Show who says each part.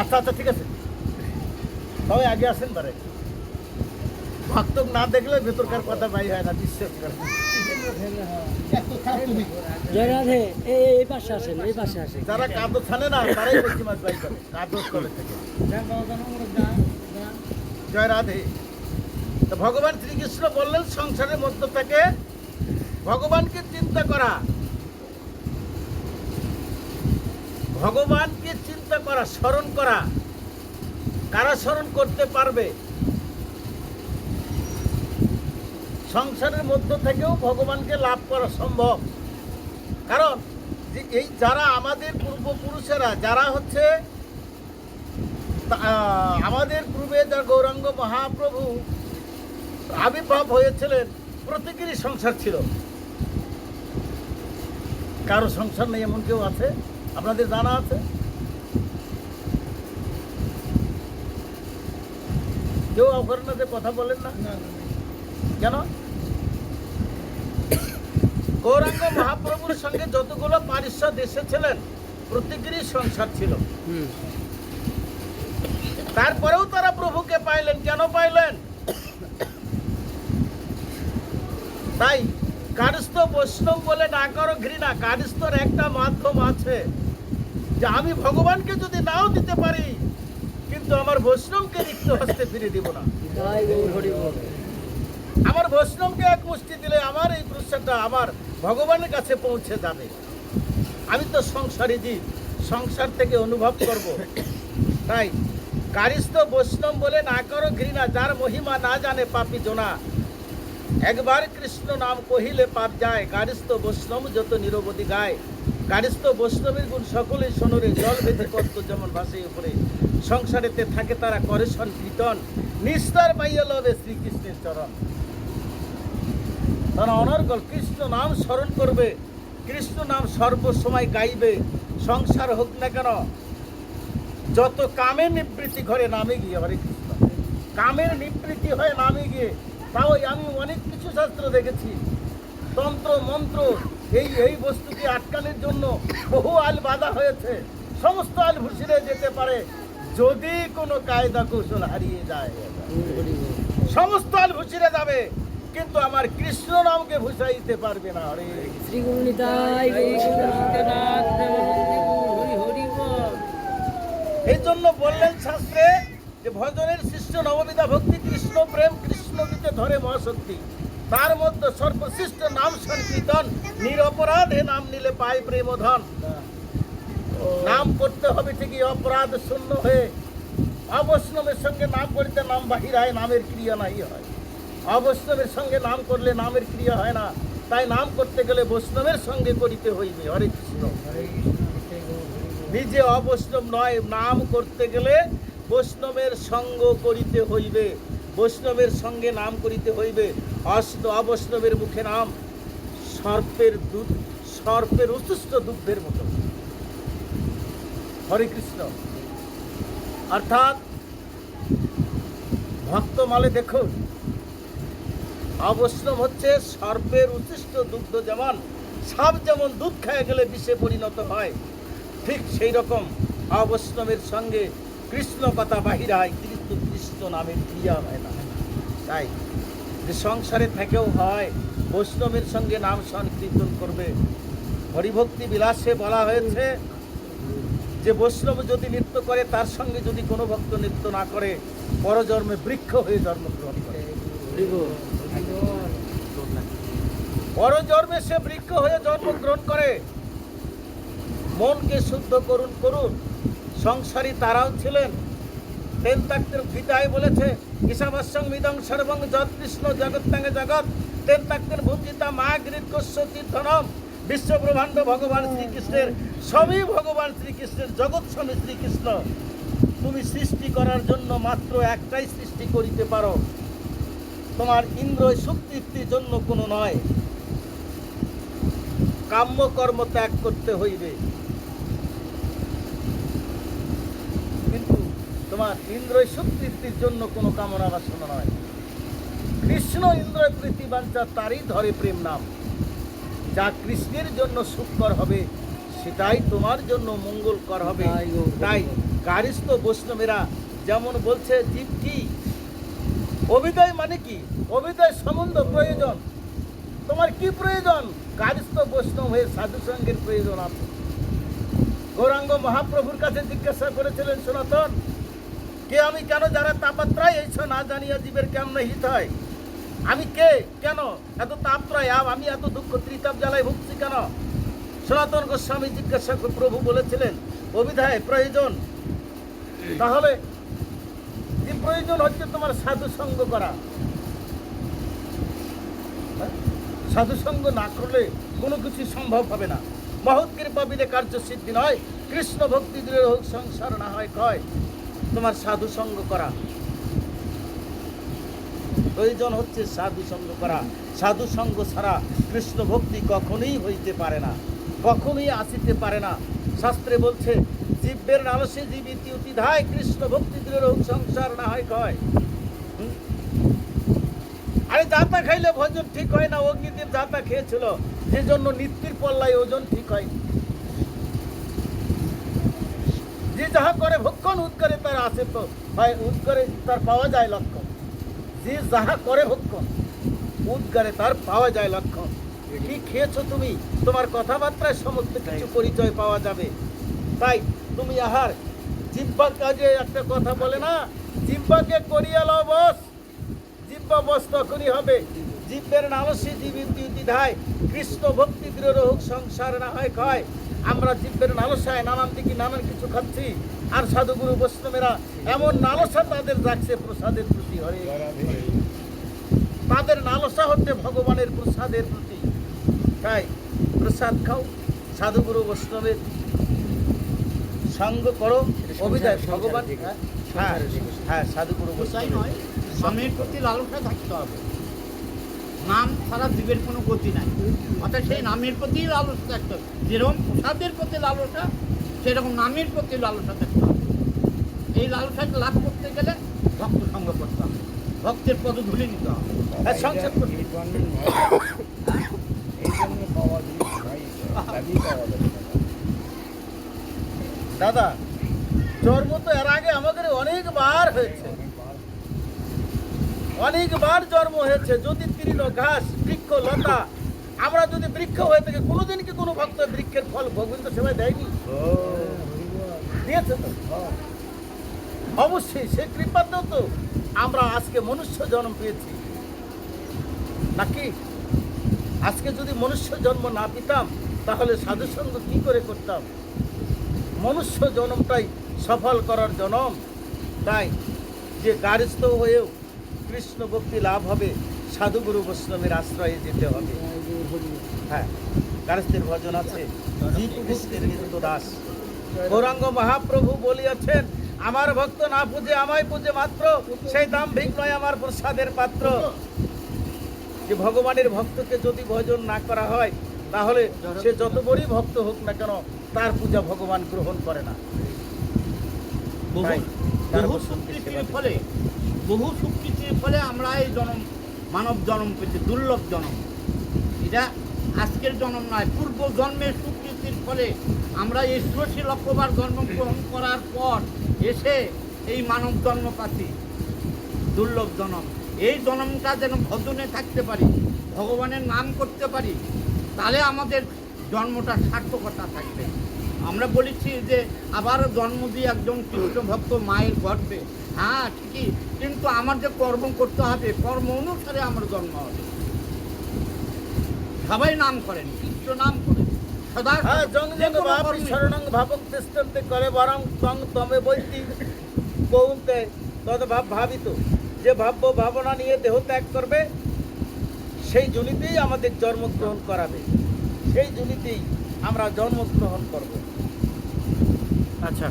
Speaker 1: আচ্ছা আচ্ছা ঠিক আছে। তবে আগে আসেন বারে ভক্ত না দেখলে ভেতরকার কথা বাই হয় না বিশ্বাস করে
Speaker 2: জয়রাধে এই এই পাশে আসেন এই পাশে আসেন।
Speaker 1: যারা কাদো ছানে না তারাই বেশি মাছ বাই করে কাদো করে থেকে। জয় রাধে। ভগবান শ্রীকৃষ্ণ বললেন সংসারের মধ্য থেকে ভগবানকে চিন্তা করা। ভগবানকে চিন্তা করা, স্মরণ করা। কারা স্মরণ করতে পারবে? সংসারের মধ্য থেকেও ভগবানকে লাভ করা সম্ভব। কারণ যে এই যারা আমাদের পূর্বপুরুষেরা, যারা হচ্ছে আমাদের পূর্বে যা গৌরাঙ্গ মহাপ্রভু আবির্ভাব হয়েছিলেন, প্রত্যেকেরই সংসার ছিল। কারও সংসার নেই, এমন কেউ আছে? আপনাদের জানা আছে? কেউ অঘরনাথে কথা বলেন না? কেন? গৌরাঙ্গ মহাপ্রভুর সঙ্গে যতগুলো পারিষদ এসেছিলেন প্রত্যেকেরই সংসার ছিল। তারপরেও তারা প্রভুকে পাইলেন। কেন পাইলেন? তাই কারিস্থ বৈষ্ণব বলে না করো ঘৃণা কারিস্থর একটা মাধ্যম আছে যে আমি ভগবানকে যদি নাও দিতে পারি, কিন্তু আমার বৈষ্ণবকে রিক্ত হস্তে ফিরে দিব না। আমার বৈষ্ণবকে এক মুষ্টি দিলে আমার এই প্রসাদটা আমার ভগবানের কাছে পৌঁছে যাবে। আমি তো সংসারী জীব, সংসার থেকে অনুভব করব। তাই কারিস্থ বৈষ্ণব বলে না করো ঘৃণা, যার মহিমা না জানে পাপি জোনা একবার কৃষ্ণ নাম কহিলে পাপ যায়, কারিস্থ বৈষ্ণব যত নিরবধি গায়। কারিস্থ বৈষ্ণবের গুণ সকলে সোনরে জল বেঁধে কত যেমন ভাসে উপরে। সংসারেতে থাকে তারা করে কীর্তন নিস্তার পাইয়া লবে শ্রীকৃষ্ণের চরণ। তারা অনর্গল কৃষ্ণ নাম স্মরণ করবে, কৃষ্ণ নাম সর্বসময় গাইবে, সংসার হোক না কেন। যত কামে নিবৃত্তি ঘরে নামে গিয়ে হরে কৃষ্ণ। কামের নিবৃত্তি হয় নামে গিয়ে তাও আমি অনেক কিছু শাস্ত্র দেখেছি। তন্ত্র মন্ত্র এই এই বস্তুকে আটকানোর জন্য বহু আল বাধা হয়েছে। সমস্ত আল ভুসিরে যেতে পারে যদি কোনো কায়দা কৌশল হারিয়ে যায়। সমস্ত আল ভুসিরে যাবে কিন্তু আমার কৃষ্ণ নামকে ভুসাইতে পারবে না। হরে।
Speaker 2: শ্রী
Speaker 1: এই জন্য বললেন শাস্ত্রে যে ভজনের শিষ্য নবমিতা ভক্তি, কৃষ্ণ প্রেম, কৃষ্ণ গীতে ধরে মহাশক্তি। তার মধ্যে সর্বশ্রেষ্ঠ নাম সংকীর্তন, নিরপরাধে নাম নিলে পায় প্রেম ধন নাম করতে হবে ঠিকই, অপরাধ শূন্য হয়ে। অবৈষ্ণবের সঙ্গে নাম করিতে নাম বাহির হয়, নামের ক্রিয়া নাই হয়। অবৈষ্ণবের সঙ্গে নাম করলে নামের ক্রিয়া হয় না। তাই নাম করতে গেলে বৈষ্ণবের সঙ্গে করিতে হইবে। হরে কৃষ্ণ। নিজে অবৈষ্ণব নয়, নাম করতে গেলে বৈষ্ণবের সঙ্গ করিতে হইবে, বৈষ্ণবের সঙ্গে নাম করিতে হইবে। অষ্ট অবৈষ্ণবের মুখে নাম, সর্পের দুধ, সর্পের উচ্ছিষ্ট দুগ্ধের মতো। হরে কৃষ্ণ। অর্থাৎ, ভক্তমালে দেখুন, অবৈষ্ণব হচ্ছে সর্পের উচ্ছিষ্ট দুগ্ধ যেমন সাপ যেমন দুধ খেয়ে গেলে বিষে পরিণত হয়, ঠিক সেই রকম অবৈষ্ণবের সঙ্গে কৃষ্ণ কথা বাহির হয় কিন্তু কৃষ্ণ নামের ক্রিয়া হয় না। তাই যে সংসারে থেকেও হয়, বৈষ্ণবের সঙ্গে নাম সংকীর্তন করবে। হরিভক্তি বিলাসে বলা হয়েছে যে বৈষ্ণব যদি নৃত্য করে, তার সঙ্গে যদি কোনো ভক্ত নৃত্য না করে, পরজন্মে বৃক্ষ হয়ে জন্মগ্রহণ করে। পরজন্মে সে বৃক্ষ হয়ে জন্মগ্রহণ করে। মনকে শুদ্ধ করুন করুন। সংসারী তারাও ছিলেন। তেন তাক্তের গীতায় বলেছে ঈশাবাস্যং মিদং সর্বং যৎ কৃষ্ণ জগৎ। তেন তাক্তের ভূজিতা মা গৃহস্য তীর্থনম বিশ্বব্রহ্মাণ্ড ভগবান শ্রীকৃষ্ণের, সবই ভগবান শ্রীকৃষ্ণের জগৎ স্বামী শ্রীকৃষ্ণ। তুমি সৃষ্টি করার জন্য মাত্র একটাই সৃষ্টি করিতে পারো। তোমার ইন্দ্র সুতৃপ্তির জন্য কোনো নয়। কাম্য কর্ম ত্যাগ করতে হইবে কিন্তু তোমার ইন্দ্র সুতৃপ্তির জন্য কোনো কামনা বাসনা নয় কৃষ্ণ ইন্দ্র প্রীতি বাঞ্চা তারই ধরে প্রেম নাম। যা কৃষ্ণের জন্য সুখকর হবে সেটাই তোমার জন্য মঙ্গলকর হবে।
Speaker 2: তাই
Speaker 1: গারিস্থ বৈষ্ণবেরা যেমন বলছে জীব কি? অভিদয় মানে কি? অভিদয় সম্বন্ধ প্রয়োজন। তোমার কি প্রয়োজন? গারিস্থ বৈষ্ণব হয়ে সাধু সঙ্গের প্রয়োজন আছে। গৌরাঙ্গ মহাপ্রভুর কাছে জিজ্ঞাসা করেছিলেন সনাতন কে আমি, কেন যারা তাপত্রায় এইছ না জানিয়া জীবের কেমন হিত হয়? আমি কে? কেন? এত তাপত্রয় আব আমি এত দুঃখ ত্রিতাপ জ্বালায় ভুগছি কেন? সনাতন গোস্বামী জিজ্ঞাসা প্রভু বলেছিলেন, অভিধায় প্রয়োজন? তাহলে যে প্রয়োজন হচ্ছে তোমার সাধু সঙ্গ করা। হ্যাঁ? সাধু সঙ্গ না করলে কোনো কিছু সম্ভব হবে না। মহৎ কৃপা বিলে কার্য সিদ্ধি নয়। কৃষ্ণ ভক্তি দৃঢ় হোক, সংসার না হয়, কয়? তোমার সাধু সঙ্গ করা। প্রয়োজন হচ্ছে সাধু সঙ্গ করা। সাধু সঙ্গ ছাড়া কৃষ্ণ ভক্তি কখনোই হইতে পারে না, কখনোই আসিতে পারে না। শাস্ত্রে বলছে, জীবের নালসে জীব ইতি অতি ধায় কৃষ্ণ ভক্তি দৃঢ় সংসার না হয় কয় আরে যাতা খাইলে ভোজন ঠিক হয় না, অগ্নিদেব যাতা খেয়েছিল যে জন্য নিত্যির পল্লায় ওজন ঠিক হয় যে যাহা করে ভক্ষণ উৎকরে তার তো হয় উৎকরে তার পাওয়া যায় লক্ষণ। যে যাহা করে ভক্ষণ উদ্গারে তার পাওয়া যায় লক্ষণ। কি খেয়েছো তুমি? তোমার কথাবার্তায় সমস্ত কিছু পরিচয় পাওয়া যাবে। তাই তুমি আহার। জিব্বা কাজে একটা কথা বলে না জিব্বাকে করিয়া লও বস। জিব্বা বস তখনই হবে। জিব্বের নালসী জীবিত দ্বিধায় কৃষ্ণ ভক্তি দৃঢ় হোক সংসার না হয় ক্ষয়। আমরা জিব্বের নালসায় নানান দিকে নানান কিছু খাচ্ছি। আর সাধুগুরু বৈষ্ণবেরা এমন নালসা তাদের রাখছে প্রসাদের প্রতি হরে তাদের নালসা হচ্ছে ভগবানের প্রসাদের প্রতি। তাই প্রসাদ খাও সাধুগুরু বৈষ্ণবের সঙ্গ করো অভিদয় ভগবান হ্যাঁ হ্যাঁ সাধুগুরু বৈষ্ণব
Speaker 3: নয় স্বামীর প্রতি লালসা থাকতে হবে। নাম ছাড়া জীবের কোনো গতি নাই। অর্থাৎ সেই নামের প্রতি লালসা থাকতে হবে। যেরকম প্রসাদের প্রতি লালসা সেরকম নামের প্রতি লালসা থাকতে হবে। এই লালসাকে লাভ করতে গেলে ভক্ত সঙ্গ করতে হবে। ভক্তের পদ ধুলে নিতে হবে।
Speaker 1: হ্যাঁ
Speaker 4: না।
Speaker 1: দাদা জন্ম তো এর আগে আমাদের অনেকবার হয়েছে। অনেকবার জন্ম হয়েছে যদি তৃণ ঘাস, বৃক্ষ, লতা। আমরা যদি বৃক্ষ হয়ে থাকি, কোনোদিন কি কোনো ভক্ত বৃক্ষের ফল গোবিন্দ সেবায় দেয়নি? দিয়েছে তো? অবশ্যই, সে কৃপাতেও তো আমরা আজকে মনুষ্য জন্ম পেয়েছি। নাকি? আজকে যদি মনুষ্য জন্ম না পেতাম, তাহলে সাধুসঙ্গ কি করে করতাম? মনুষ্য জন্মটাই সফল করার জনম। তাই যে গারিস্থ হয়েও কৃষ্ণ ভক্তি লাভ হবে সাধুগুরু বৈষ্ণবের আশ্রয়ে যেতে হবে। হ্যাঁ গারিস্থের ভজন আছে। জীব কৃষ্ণের নিত্য দাস। গৌরাঙ্গ মহাপ্রভু বলিয়াছেন আমার ভক্ত না পুজে আমায় পুজে মাত্র সেই দাম ভিক নয় আমার প্রসাদের পাত্র। যে ভগবানের ভক্তকে যদি ভজন না করা হয় তাহলে সে যত বড়ই ভক্ত হোক না কেন তার পূজা ভগবান গ্রহণ করে না।
Speaker 3: ফলে বহু সুকৃতির ফলে আমরা এই জনম, মানব জন্ম পেয়েছি, দুর্লভ জন্ম। এটা আজকের জন্ম নয় পূর্ব জন্মের সুকৃতির ফলে আমরা এই ষোষী লক্ষবার জন্মগ্রহণ করার পর এসে এই মানব জন্ম পাচ্ছি, দুর্লভ জন্ম। এই জন্মটা যেন ভজনে থাকতে পারি, ভগবানের নাম করতে পারি, তাহলে আমাদের জন্মটা সার্থকতা থাকবে। আমরা বলেছি যে আবার জন্ম দিয়ে একজন কৃষ্ণ ভক্ত মায়ের গর্ভে হ্যাঁ ঠিকই। কিন্তু আমার যে কর্ম করতে হবে কর্ম অনুসারে আমার জন্ম হবে। সবাই নাম করেন কৃষ্ণ নাম করেন।
Speaker 1: হ্যাঁ শরণং ভাবক তিষ্ঠন্তে করে বরং তং তমে বৈতি তদ ভাব ভাবিত। যে ভাব্য ভাবনা নিয়ে দেহ ত্যাগ করবে সেই জনিতেই আমাদের জন্মগ্রহণ করাবে। সেই জনিতেই আমরা জন্মগ্রহণ করব। আচ্ছা।